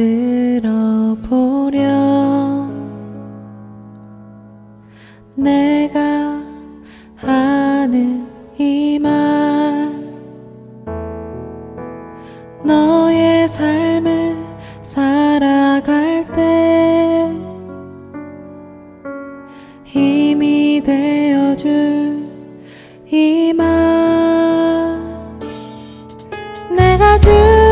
들어보렴. 내가 하는 이 말 너의 삶을 살아갈 때 힘이 되어줄 이 말. 내가 주